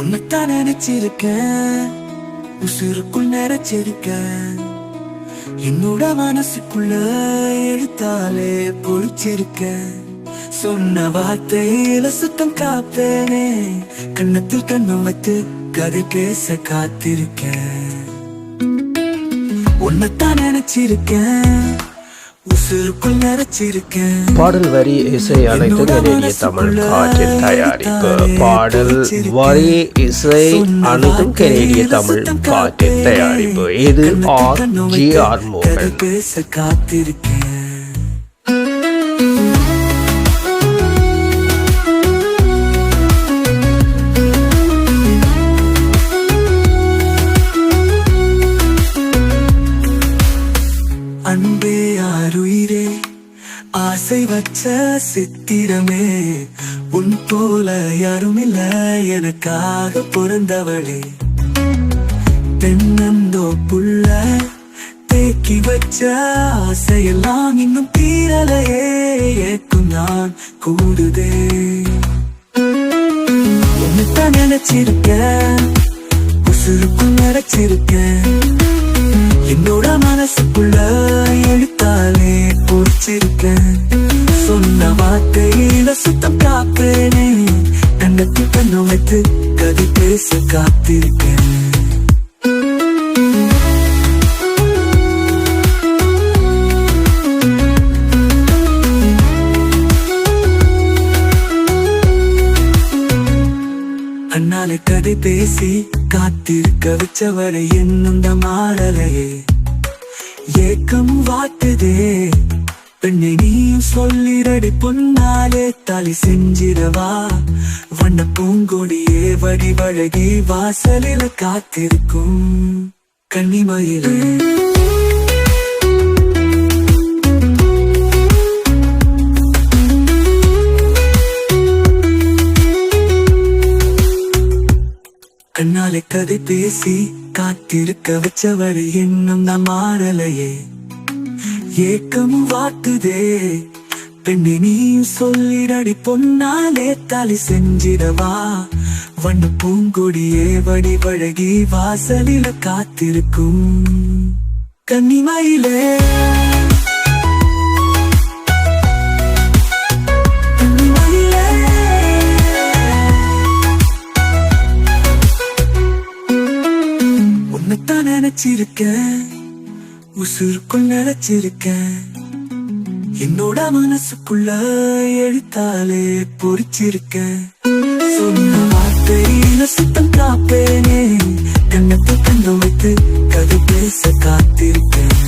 உன்னைத்தான் நினைச்சிருக்கேன். உசுருக்குள் நினைச்சிருக்கேன் என்னோட மனசுக்குள்ள எழுத்தாலே பொழிச்சிருக்கேன். சொன்ன வார்த்தையில சுத்தம் காப்பேனே. கண்ணத்தில் கண்ணம் வைத்து கதை பேச காத்திருக்கேன். உன்னைத்தான் நினைச்சிருக்கேன். பாடல் வரி இசை அனைத்து கனேடிய தமிழ் காற்றில் தயாரிப்பு. பாடல் வரி இசை அனைத்தும் கனேடிய தமிழ் காற்றில் தயாரிப்பு. இது ஆர். ஜி. ஆர். மோகன். காத்திருக்கேன். அன்பே ஆருயிரே ஆசை வச்ச சித்திரமே உன் போல யாருமில்ல எனக்காக பிறந்தவளே. தென்னந்தோ புள்ள தேக்கி வச்ச ஆசையெல்லாம் இன்னும் தீரலையே ஏக்கும் நான் கூடுதே உன்னைத்தான் நினைச்சிருக்க உசுருக்கும் நினைச்சிருக்க என்னோட மனசுக்குள்ள பொறிச்சிருக்கேன் சொன்ன வார்த்தையில சுத்தம் காப்பேனே. கண்ணத்தில் கண்ணம் வைத்து கதை பேச காத்திருக்கேன். அண்ணால கதை பேசி காத்திருக்க வச்சவரை என்னும் மாறலையே. ஏக்கம் வாட்டுதே. பெண்ணை நீயும் சொல்லிரடி பொன்னாலே தலை செஞ்சிரவா வண்ண பூங்கொடியே வடிவழகி வாசலில காத்திருக்கும் கன்னிமயிலே. கண்ணாலே கதை பேசி காத்திருக்க வச்சவரை இன்னும் நான் மாறலையே. ஏக்கம் வாட்டுதே பெண்ணை நீயும் சொல்லிடடி பொன்னாலே தலை செஞ்சிடவா. வண்ண பூங்கொடியே வடி வழகி வாசலில காத்திருக்கும் கன்னிமயிலே. கன்னிமயிலே. உன்னைத்தான் நினைச்சிருக்கேன். உசுருக்குள் நினைச்சிருக்கேன் என்னோட மனசுக்குள்ள எழுத்தாலே பொறிச்சிருக்கேன். சொன்ன வார்த்தையில சுத்தம் காப்பேனே. கண்ணத்தை கண்ணம் வைத்து கதை பேச காத்திருக்கேன்.